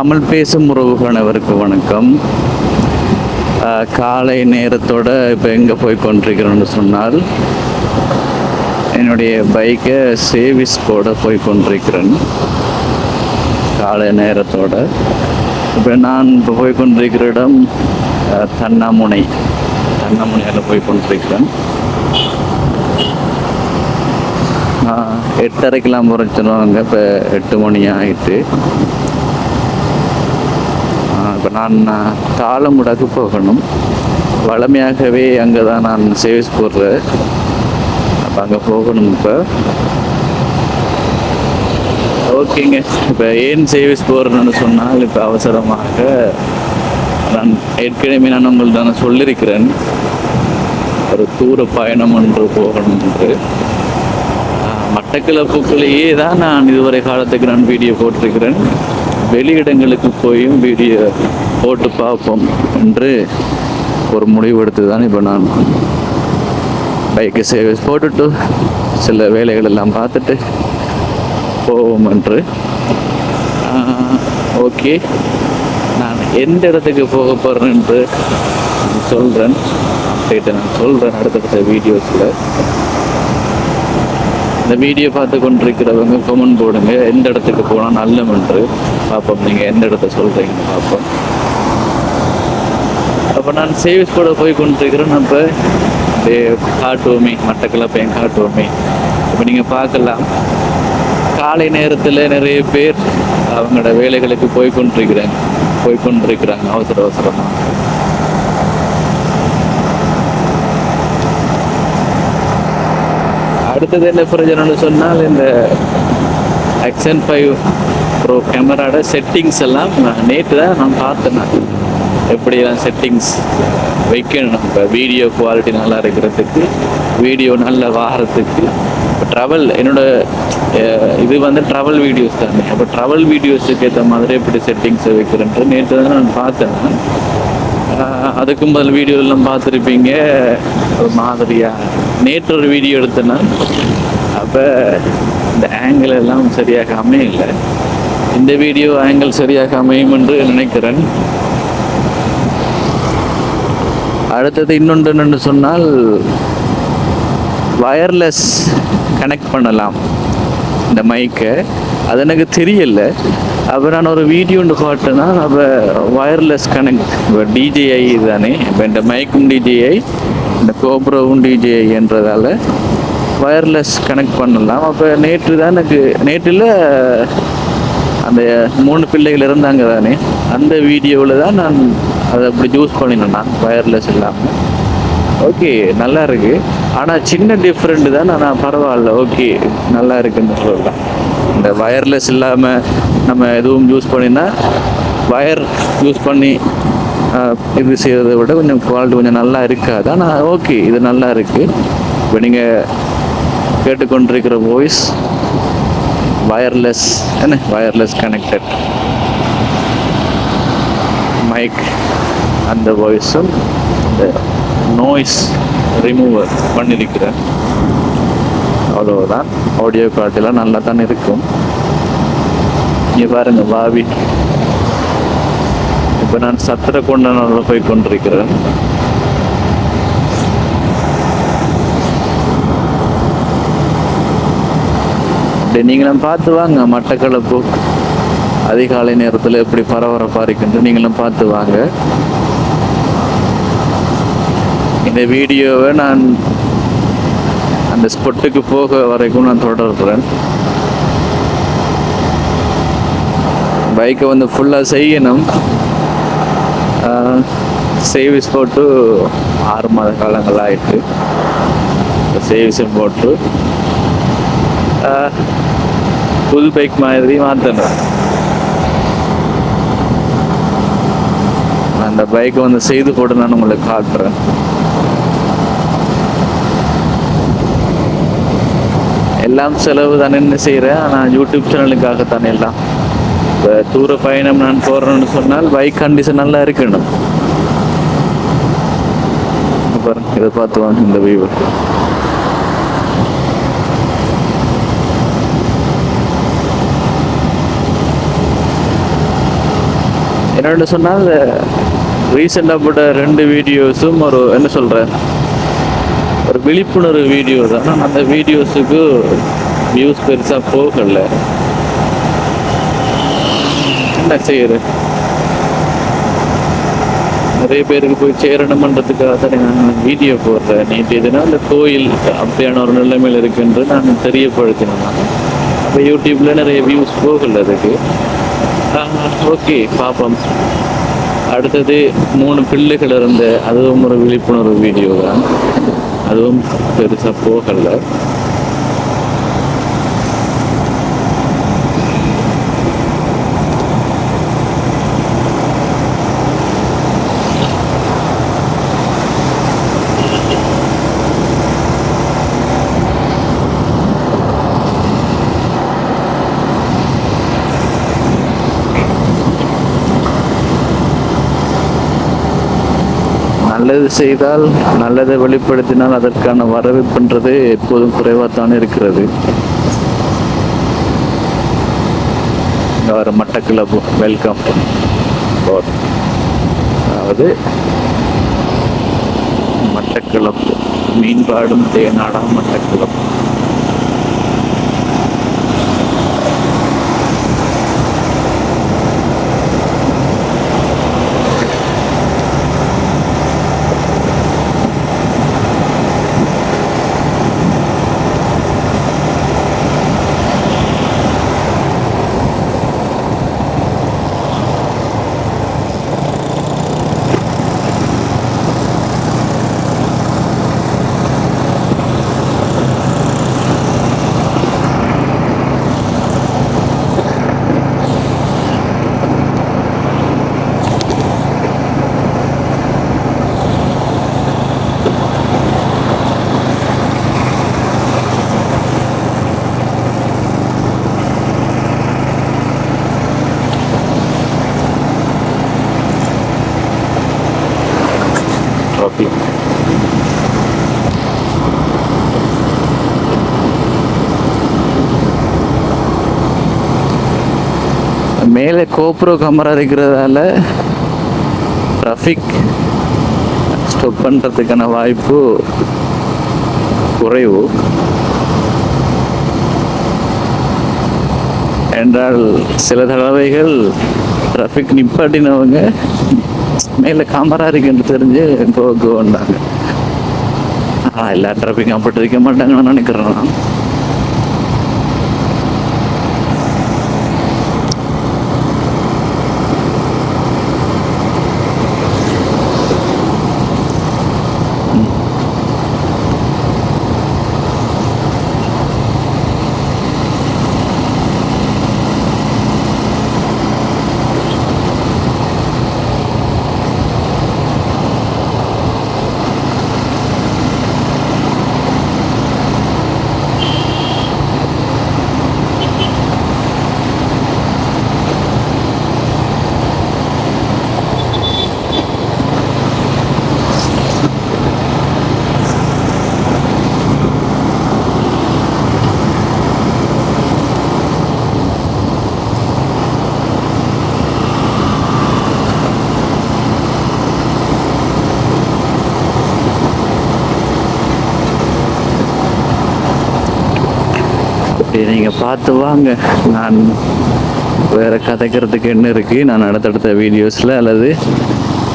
தமிழ் பேசும் உறவுகளவருக்கு வணக்கம். காலை நேரத்தோட இப்போ எங்கே போய் கொண்டிருக்கிறோன்னு சொன்னால் என்னுடைய பைக்கை சேவிஸ் போட போய் கொண்டிருக்கிறேன். காலை நேரத்தோட. இப்போ நான் இப்போ போய் கொண்டிருக்கிற இடம் தன்னாமுனை. தன்னாமுனையில் போய் கொண்டிருக்கிறேன். எட்டரைக்கெலாம் எட்டரைக்கெல்லாம் போகிறச்சுருவாங்க இப்போ எட்டு மணி ஆகிட்டு நான் தாளமுடக்கு போகணும். வளமையாகவே அங்கே தான் நான் சேவிஸ் போடுறேன். அப்போ அங்கே போகணும் இப்போ. ஓகேங்க. இப்போ ஏன் சேவிஸ் போடுறேன்னு சொன்னால் இப்போ அவசரமாக நான் ஏற்கனவே நான் உங்கள்கிட்ட நான் சொல்லியிருக்கிறேன். ஒரு தூர பயணம் ஒன்று போகணும் என்று. மட்டக்கிழப்புக்குள்ளேயே தான் நான் இதுவரை காலத்துக்கு நான் வீடியோ போட்டிருக்கிறேன். வெளியிடங்களுக்கு போயும் வீடியோ போட்டு பார்ப்போம் என்று ஒரு முடிவெடுத்து தான் இப்போ நான் பைக்கு சேவை போட்டுட்டு சில வேலைகள் எல்லாம் பார்த்துட்டு போவோம் என்று. ஓகே. நான் எந்த இடத்துக்கு போக போகிறேன் என்று சொல்கிறேன் அப்டேட்டை நான் சொல்கிறேன் அடுத்தடுத்த வீடியோஸில் இந்த வீடியோ பார்த்து கொண்டிருக்கிறவங்க கமெண்ட் போடுங்க. எந்த இடத்துக்கு போனால் நல்லம் பார்ப்போம் நீங்கள் எந்த இடத்த சொல்கிறீங்கன்னு பார்ப்போம் அப்போ நான் சேவிஸ் கூட போய் கொண்டிருக்கிறேன். அப்போ அப்படியே காட்டுவோமே மட்டக்கிழப்பையும் காட்டுவோமே. இப்போ நீங்கள் பார்க்கலாம். காலை நேரத்தில் நிறைய பேர் அவங்களோட வேலைகளுக்கு போய் கொண்டிருக்கிறாங்க போய் கொண்டிருக்கிறாங்க அவசர அவசரமாக அடுத்தது என்ன பிரச்சனைன்னு சொன்னால் இந்த ஆக்ஷன் ஃபைவ் ப்ரோ கேமராட செட்டிங்ஸ் எல்லாம் நேற்று தான் நான் பார்த்தேன் நான். எப்படியெல்லாம் செட்டிங்ஸ் வைக்கணும் இப்போ வீடியோ குவாலிட்டி நல்லா இருக்கிறதுக்கு வீடியோ நல்ல வாரத்துக்கு. இப்போ ட்ராவல் என்னோட இது வந்து ட்ராவல் வீடியோஸ் தானே. அப்போ ட்ராவல் வீடியோஸுக்கு ஏற்ற மாதிரி எப்படி செட்டிங்ஸை வைக்கிறேன்ட்டு நேற்று தான் நான் பார்த்தேன் அதுக்கும் ஆஹ் வீடியோலாம் முதல் வீடியோ எல்லாம் பார்த்துருப்பீங்க. ஒரு மாதிரியாக நேற்று ஒரு வீடியோ எடுத்தேன்னா அப்போ இந்த ஆங்கிள் எல்லாம் சரியாக அமையல. இந்த வீடியோ ஆங்கிள் சரியாக அமையும் என்று நினைக்கிறேன். அடுத்தது இன்னொன்று என்னென்னு சொன்னால் வயர்லெஸ் கனெக்ட் பண்ணலாம். இந்த மைக்கை அது எனக்கு தெரியல. அப்போ நான் ஒரு வீடியோ ஒன்று காட்டினா அப்போ வயர்லெஸ் கனெக்ட் இப்போ டிஜேஐ தானே. இப்போ இந்த மைக்கும் டிஜேஐ இந்த கோப்ரோவும் டிஜே என்றதால வயர்லெஸ் கனெக்ட் பண்ணலாம். அப்போ நேற்று தான் எனக்கு நேற்றில் அந்த மூணு பிள்ளைகள் இருந்தாங்க தானே அந்த வீடியோவில் தான் நான் அதை அப்படி யூஸ் பண்ணினேன் நான் ஒயர்லெஸ் இல்லாமல் ஓகே நல்லா இருக்கு. ஆனால் சின்ன டிஃப்ரெண்ட் தான். ஆனால் பரவாயில்ல. ஓகே நல்லா இருக்குன்னு சொல்லலாம். இந்த ஒயர்லெஸ் இல்லாமல் நம்ம எதுவும் யூஸ் பண்ணினா வயர் யூஸ் பண்ணி இது செய்கிறத விட கொஞ்சம் குவாலிட்டி கொஞ்சம் நல்லா இருக்காது ஆனால் ஓகே இது நல்லா இருக்குது இப்போ நீங்கள் கேட்டுக்கொண்டிருக்கிற வாய்ஸ் வயர்லெஸ் என்ன? வயர்லெஸ் கனெக்டட் மைக் அந்த வாய்ஸும் அந்த நோய்ஸ் ரிமூவர் பண்ணியிருக்கிறேன் அவ்வளோதான் ஆடியோ குவாலிட்டிலாம் நல்லா தான் இருக்கும். இங்கே பாருங்கள் பாவி இப்போ நான் சத்திர கொண்டனோட போய் கொண்டிருக்கிறேன். அப்படி நீங்களும் பார்த்து வாங்க மட்டக்களப்பு அதிகாலை நேரத்தில் எப்படி பரபரப்பாக இருக்குன்ட்டு நீங்களும் பார்த்து வாங்க. இந்த வீடியோவை நான் அந்த ஸ்பொட்டுக்கு போக வரைக்கும் நான் தொடர்கிறேன் பைக்கை வந்து ஃபுல்லாக செய்யணும். சேவிஸ் போட்டு ஆறு மாத காலங்கள் ஆயிட்டு சேவிஸும் போட்டு புது பைக் மாதிரி மாற்றணும் அந்த பைக்கை வந்து செய்து போட்டு நான் உங்களுக்கு காட்டுறேன். எல்லாம் செலவு தானே என்ன செய்கிறேன் ஆனால் யூடியூப் சேனலுக்காகத்தானே எல்லாம். இப்போ தூர பயணம் நான் போகிறேன்னு சொன்னால் பைக் கண்டிஷன் நல்லா இருக்கணும். பாருங்க இதை பார்த்து வாங்க இந்த வியூ என்னோட சொன்னால் ரீசெண்டாக போட்ட ரெண்டு வீடியோஸும் ஒரு என்ன சொல்கிறேன் ஒரு விழிப்புணர்வு வீடியோ தான். அந்த வீடியோஸுக்கு வியூஸ் பெருசாக போகலை. என்ன செய்யுது. நிறைய பேருக்கு போய் சேரணுமன்றதுக்காக தான் நான் வீடியோ போடுறேன். நேற்று எதுனா அந்த கோயில் அப்படியான ஒரு நிலைமையில் இருக்குன்று நான் தெரியப்படுத்தினேன். இப்போ அப்போ யூடியூப்ல நிறைய வியூஸ் போகல அதுக்கு. ஓகே பார்ப்போம் அடுத்தது மூணு பிள்ளைகள் இருந்த அதுவும் ஒரு விழிப்புணர்வு வீடியோ தான். அதுவும் பெருசாக போகலை. நல்லது செய்தால் நல்லதை வெளிப்படுத்தினால் அதற்கான வரவேற்புன்றது எப்போதும் குறைவாகத்தான் இருக்கிறது. இங்க மட்டக்கிளப்பு வெல்கம் அதாவது மட்டக்கிளப்பு மீன்பாடும் தேனாடா மட்டக்கிளப்பு. Traffic. மேலே கோப்ரோ கேமரா இருக்கிறதால ட்ராஃபிக் ஸ்டாப் பண்ணுறதுக்கான வாய்ப்பு குறைவு என்றால் சில தடவைகள் டிராஃபிக் நிப்பாட்டினவங்க மேலே கேமரா இருக்குன்னு தெரிஞ்சு கோ வந்தாங்க ஆனால் எல்லா டிராஃபிக்கும் அப்படி இருக்க மாட்டாங்கன்னு நினைக்கிறேன். நான் சரி நீங்கள் பார்த்து வாங்க. நான் வேறு கதைக்கிறதுக்கு என்ன இருக்குது நான் அடுத்தடுத்த வீடியோஸில் அல்லது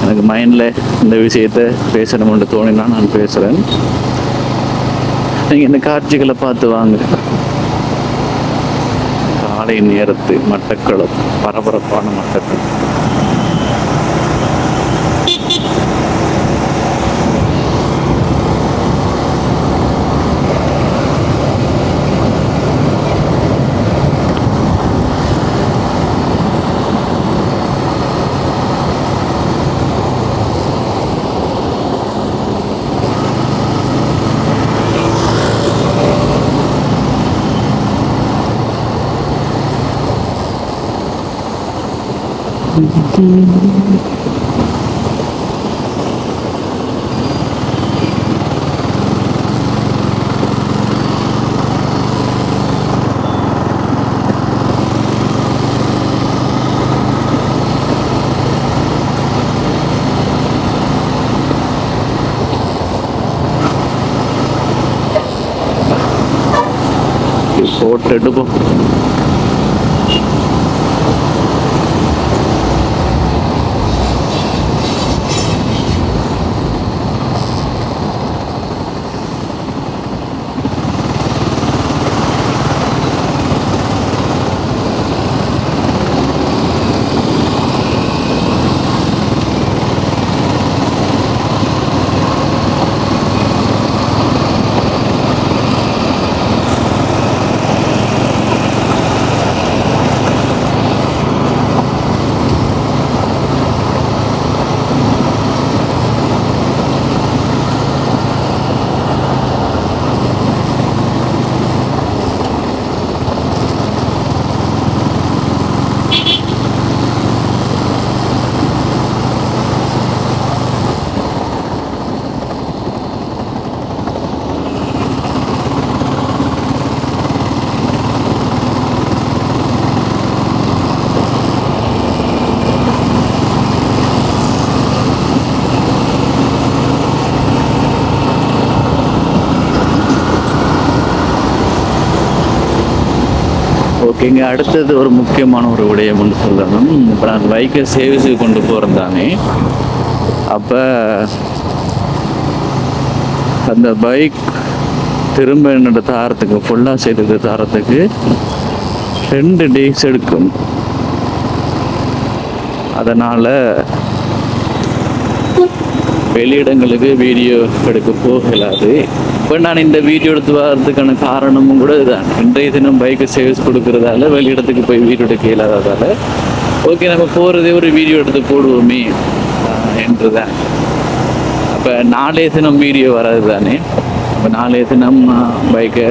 எனக்கு மைண்டில் இந்த விஷயத்தை பேசணும்னு தோணினா நான் பேசுகிறேன் நீங்கள் இந்த காட்சிகளை பார்த்து வாங்க. காலை நேரத்து மட்டக்களம் பரபரப்பான மட்டக்களம். pagdilim. Sorted po. ஓகேங்க அடுத்தது ஒரு முக்கியமான ஒரு விடயம் ஒன்று சொல்லணும். இப்போ நான் பைக்கை சேவிஸுக்கு கொண்டு போகிறேன் தானே. அப்போ அந்த பைக் திரும்ப என்னோட தாரத்துக்கு ஃபுல்லாக செய்தது தாரத்துக்கு ரெண்டு டேஸ் எடுக்கும். அதனால் வெளியிடங்களுக்கு வீடியோ எடுக்க போகலாது. இப்போ நான் இந்த வீடியோ எடுத்து வர்றதுக்கான காரணமும் கூட இதுதான் இன்றைய தினம் பைக்கை சேவ்ஸ் கொடுக்கறதால வெளியிடத்துக்கு போய் வீடியோ எடுக்க இல்லாததால் ஓகே நம்ம போகிறதே ஒரு வீடியோ எடுத்து போடுவோமே என்று தான் அப்போ நாளைய தினம் வீடியோ வராது தானே அப்போ நாளைய தினம் பைக்கை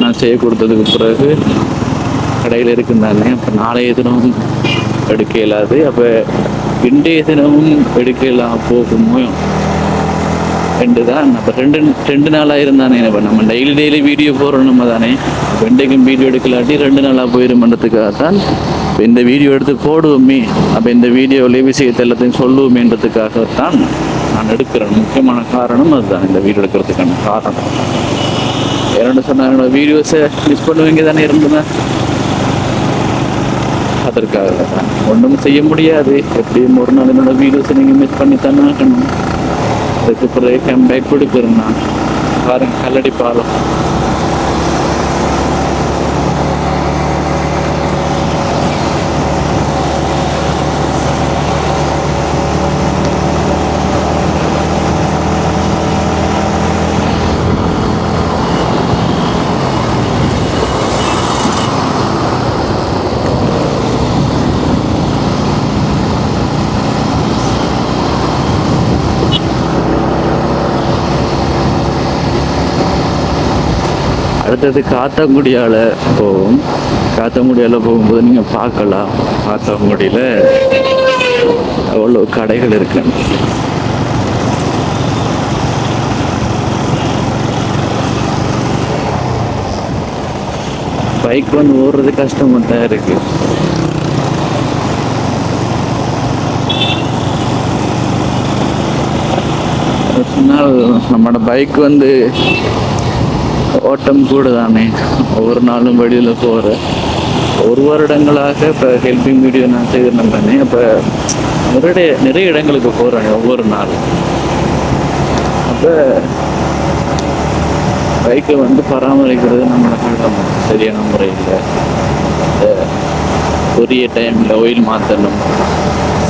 நான் செய்ய கொடுத்ததுக்கு பிறகு கடையில் இருக்கும் தானே அப்போ நாளைய தினம் எடுக்க இயலாது அப்போ இன்றைய தினமும் எடுக்க போகுமோ ரெண்டு தான் அப்போ ரெண்டு ரெண்டு நாளாக இருந்தானே இப்போ நம்ம டெய்லி டெய்லி வீடியோ போடுறோம் நம்ம தானே? அப்போ இன்றைக்கும் வீடியோ எடுக்கலாட்டி ரெண்டு நாளாக போயிருமன்றதுக்காகத்தான் இப்போ இந்த வீடியோ எடுத்து போடுவோமே. அப்போ இந்த வீடியோவில் விஷயத்தை எல்லாத்தையும் சொல்லுவோமேன்றதுக்காகத்தான் நான் எடுக்கிறேன் முக்கியமான காரணம் அதுதான். இந்த வீடியோ எடுக்கிறதுக்கான காரணம். என்னோட சொன்ன என்னோட வீடியோஸை மிஸ் பண்ணுவீங்க தானே இருந்தேன் அதற்காக தான் ஒன்றும் செய்ய முடியாது. எப்படியும் ஒரு நாள் என்னோட வீடியோஸை நீங்கள் மிஸ் பண்ணி தானே ஆகணும். அதுக்கு பிறகு கம்பேக் கொடுக்குறேன் நான். பாருங்கள் கல்லடி பாலம். அடுத்தது காத்தாங்குடியால் போகும் காத்தாங்குடியால் போகும்போது நீங்கள் பார்க்கலாம். காத்தாங்குடியில் அவ்வளோ கடைகள் இருக்கு. பைக் வந்து ஓடுறது கஷ்டமா தான் இருக்கு. சொன்னால் நம்மளோட பைக் வந்து ஓட்டம் கூட தானே ஒவ்வொரு நாளும் வெளியில் போகிற ஒரு வருடங்களாக இப்போ ஹெல்பிங் வீடியோ நான் செய்திருந்தேன் தானே அப்போ நிறைய நிறைய இடங்களுக்கு போகிறேன் ஒவ்வொரு நாளும். அப்போ பைக்கை வந்து பராமரிக்கிறது நம்மளோட கடமை சரியான முறையில். இந்த உரிய டைமில் ஆயில் மாற்றணும்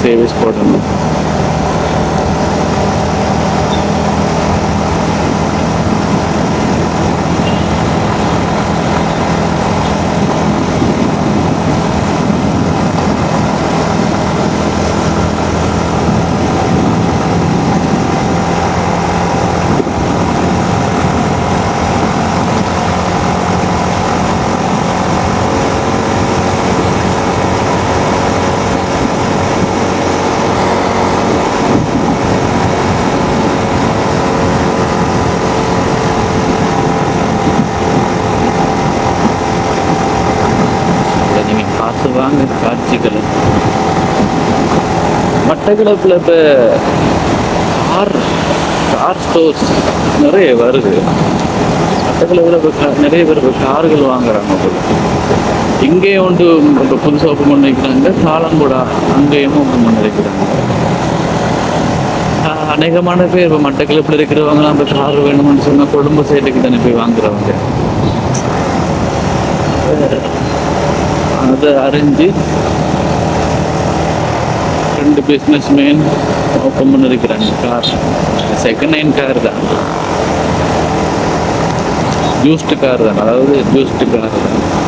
சேவிஸ் போடணும் இதை நீங்க பார்த்து வாங்க காட்சிகளை மட்டக்களப்பில் இப்போ கார் கார் ஸ்டோர்ஸ் நிறைய வருது. மற்ற இப்போ நிறைய பேர் இப்போ கார்கள் வாங்குறாங்க போல. இங்கேயும் வந்து இப்போ புதுசாக ஓப்பன் பண்ணி வைக்கிறாங்க. காலங்கூடா அங்கேயும் ஓப்பன் பண்ணி வைக்கிறாங்க. அநேகமான பேர் இப்போ மட்டக்களப்பில் இருக்கிறவங்களாம் இப்போ கார் வேணும்னு சொன்னால் கொழும்பு சைடுக்கு தானே போய் வாங்குறவங்க. அதை அறிஞ்சு ரெண்டு பிஸ்னஸ் மேன் ஓப்பன் பண்ணிருக்கிறாங்க கார் செகண்ட் ஹேண்ட் கார் தான். ஜூஸ்ட் கார் தான். அதாவது ஜூஸ்ட் கார் தான்.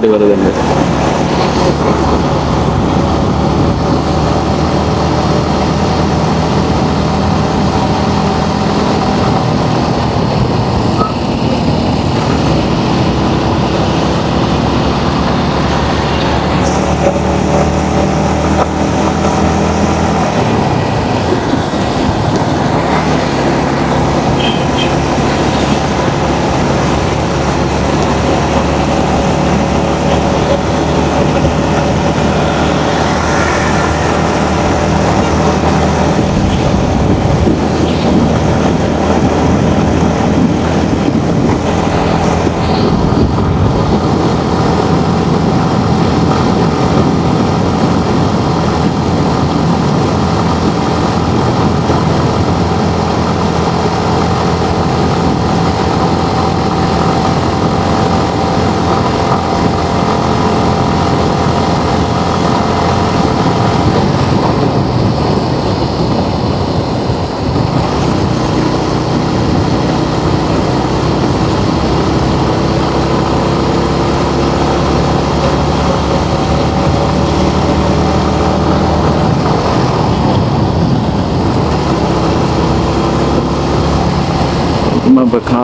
കൂടി വരുന്നുണ്ട്.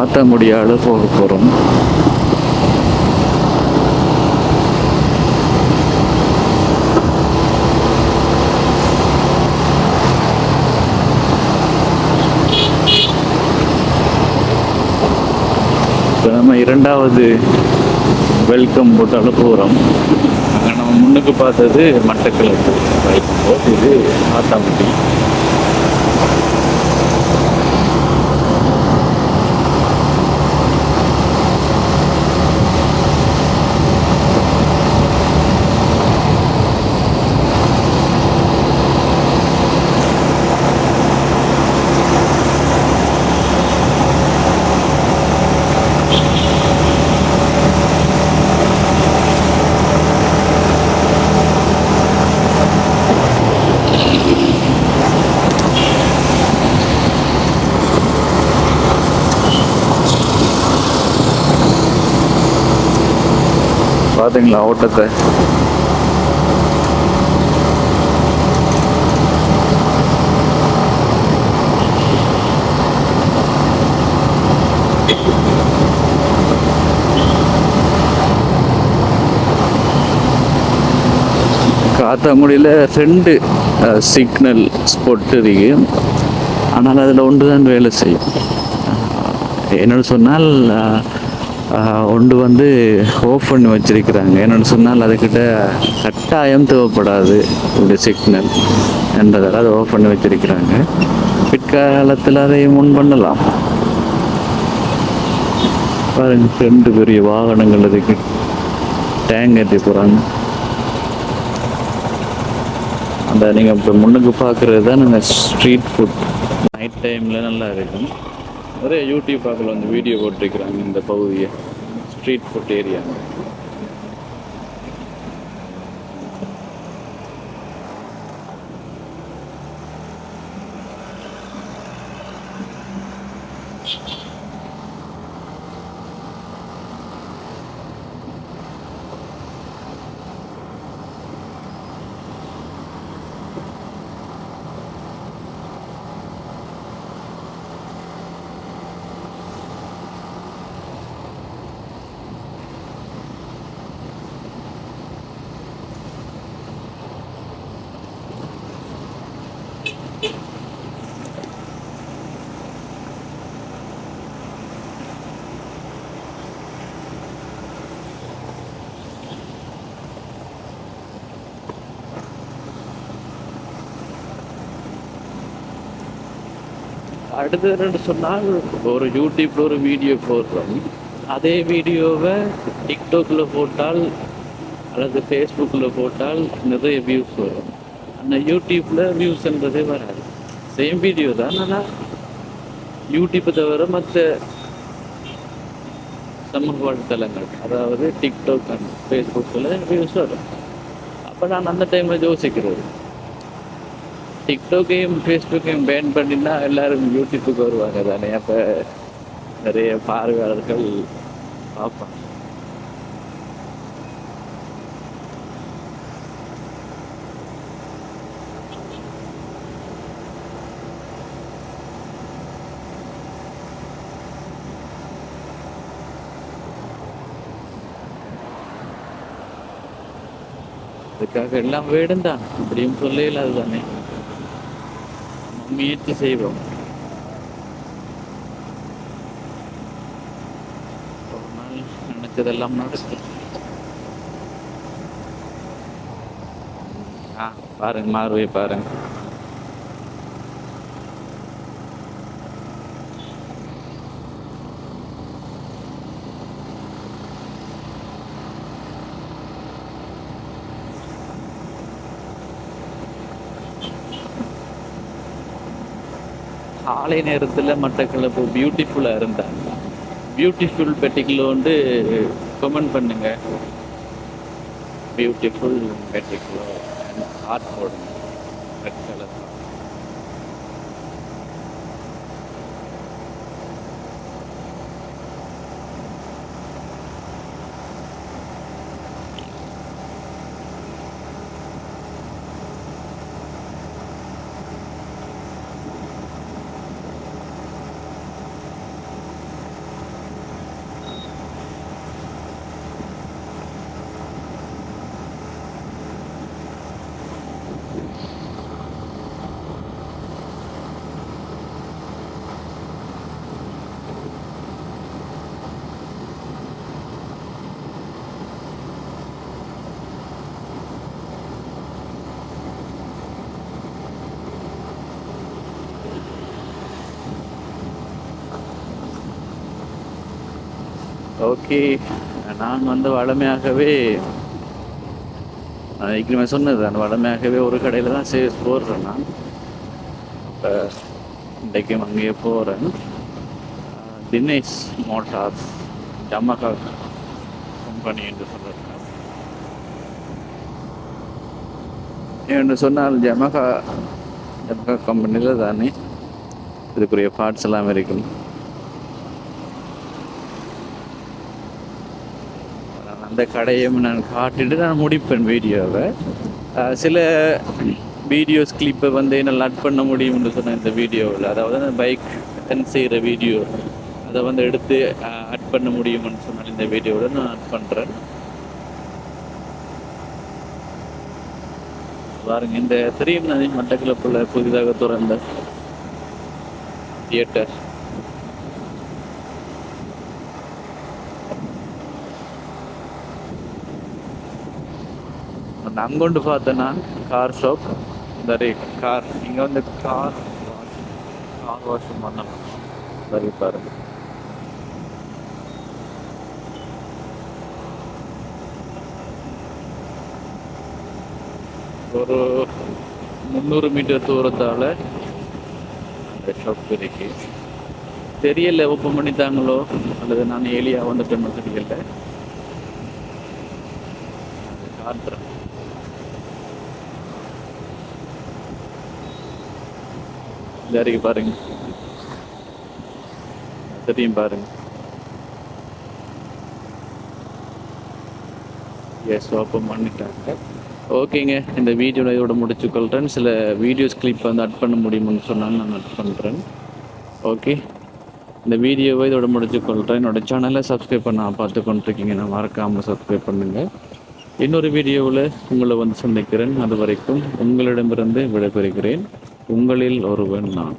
காட்ட முடியாத போக போகிறோம் இப்போ நம்ம இரண்டாவது வெல்கம் போட்டால போகிறோம் அங்கே நம்ம முன்னுக்கு பார்த்தது மட்டக்களப்பு. இது ஆத்தாம்பட்டி. பார்த்தீங்களா ஓட்டத்தை? காத்தாங்குடியில் ரெண்டு சிக்னல் ஸ்பாட் இருக்கு. ஆனால் அதில் ஒன்று தான் வேலை செய்யும். என்னென்னு சொன்னால் ஒன்று வந்து ஓஃப் பண்ணி வச்சிருக்கிறாங்க. என்னென்னு சொன்னால் அதுக்கிட்ட கட்டாயம் தேவைப்படாது இந்த சிக்னல் என்றதால் அதை ஓஃப் பண்ணி வச்சிருக்கிறாங்க. பிற்காலத்தில் அதை முன் பண்ணலாம். பாருங்க ரெண்டு பெரிய வாகனங்கள் அதுக்கு டேங்க் ஏற்றி போகிறாங்க. அந்த நீங்கள் இப்போ முன்னுக்கு பார்க்குறது தான் நாங்கள் ஸ்ட்ரீட் ஃபுட் நைட் டைமில் நல்லா இருக்கும். நிறைய யூடியூப் பார்க்கல வந்து வீடியோ போட்டிருக்கிறாங்க இந்த பகுதியை. ஸ்ட்ரீட் ஃபுட் ஏரியா அடுத்தது என்னன்னு சொன்னால் ஒரு யூடியூப்ல ஒரு வீடியோ போடுறோம். அதே வீடியோவை டிக்டாக்ல போட்டால் அல்லது ஃபேஸ்புக்கில் போட்டால் நிறைய வியூஸ் வரும். அந்த யூடியூப்பில் வியூஸ்ன்றதே வராது. சேம் வீடியோ தான் ஆனால் யூடியூப்பை தவிர மற்ற சமூக வலைத்தளங்கள் அதாவது டிக்டாக் அண்ட் ஃபேஸ்புக்கில் வியூஸ் வரும். அப்போ நான் அந்த டைமில் யோசிக்கிறது. டிக்டாக்கையும் ஃபேஸ்புக்கையும் பேன் பண்ணினா எல்லாரும் யூடியூப்புக்கு வருவாங்க தானே. அப்போ நிறைய பார்வையாளர்கள் பார்ப்பாங்க. அதுக்காக எல்லாம் வேடும் தான் அப்படியும் சொல்லல அதுதானே முயற்சி செய்வோம். ஒரு நாள் நினைச்சதெல்லாம் நடக்கும். ஆ பாருங்க மாறுவே பாருங்க. காலை நேரத்தில் மட்டக்களப்பு பியூட்டிஃபுல்லாக இருந்தாங்க பியூட்டிஃபுல் பெட்டிக்கில் வந்து கமெண்ட் பண்ணுங்க. பியூட்டிஃபுல் பெட்டிக்குலோ ஹார்ட் போடுங்க ரெட் ஓகே நான் வந்து வளமையாகவே நான் ஏற்கனவே சொன்னது அந்த வளமையாகவே ஒரு கடையில் தான் சேல்ஸ் போடுறேன் நான். இப்போ இன்றைக்கும் அங்கேயே போகிறேன் தினேஷ் மோட்டார்ஸ் ஜமகா கம்பெனி என்று சொல்கிறேன் என்று சொன்னால் ஜமகா ஜமகா கம்பெனியில் தானே இதுக்குரிய பார்ட்ஸ் எல்லாம் இருக்கும். அந்த கடையும் நான் காட்டிட்டு நான் முடிப்பேன் வீடியோவை. சில வீடியோஸ் கிளிப்பை வந்து என்னால் அட் பண்ண முடியும்னு சொன்னேன் இந்த வீடியோவில். அதாவது அந்த பைக் செய்கிற வீடியோ அதை வந்து எடுத்து அட் பண்ண முடியும்னு சொன்னால் இந்த வீடியோவில் நான் அட் பண்ணுறேன் பாருங்க இந்த தெரியும் நதி மட்டக்களப்புல புதிதாக திறந்த தியேட்டர் அங்கொண்டு பார்த்தேன்னா கார் ஷாப் சரி கார் இங்கே வந்து கார் கார் வாஷ் பண்ணலாம் சரி பாருங்க ஒரு முந்நூறு மீட்டர் தூரத்தால் அந்த ஷாப் இருக்கு தெரியல ஓப்பன் பண்ணித்தாங்களோ அல்லது நான் ஏலியா வந்துட்டேன்னு தெரியல கார் இந்த அருகே பாருங்க தெரியும் பாருங்க எஸ் ஓப்பன் பண்ணிட்டாங்க ஓகேங்க இந்த வீடியோவில் இதோட முடிச்சுக்கொள்கிறேன் சில வீடியோஸ் கிளிப் வந்து அட் பண்ண முடியும்னு சொன்னாங்க நான் அட் பண்ணுறேன் ஓகே இந்த வீடியோவை இதோட முடிச்சுக்கொள்கிறேன் என்னோட சேனலை சப்ஸ்கிரைப் பண்ண பார்த்து கொண்டிருக்கீங்க. நான் மறக்காமல் சப்ஸ்கிரைப் பண்ணுங்கள் இன்னொரு வீடியோவில் உங்களை வந்து சந்திக்கிறேன். அது வரைக்கும் உங்களிடமிருந்து விடைபெறுகிறேன். உங்களில் ஒருவன் நான்.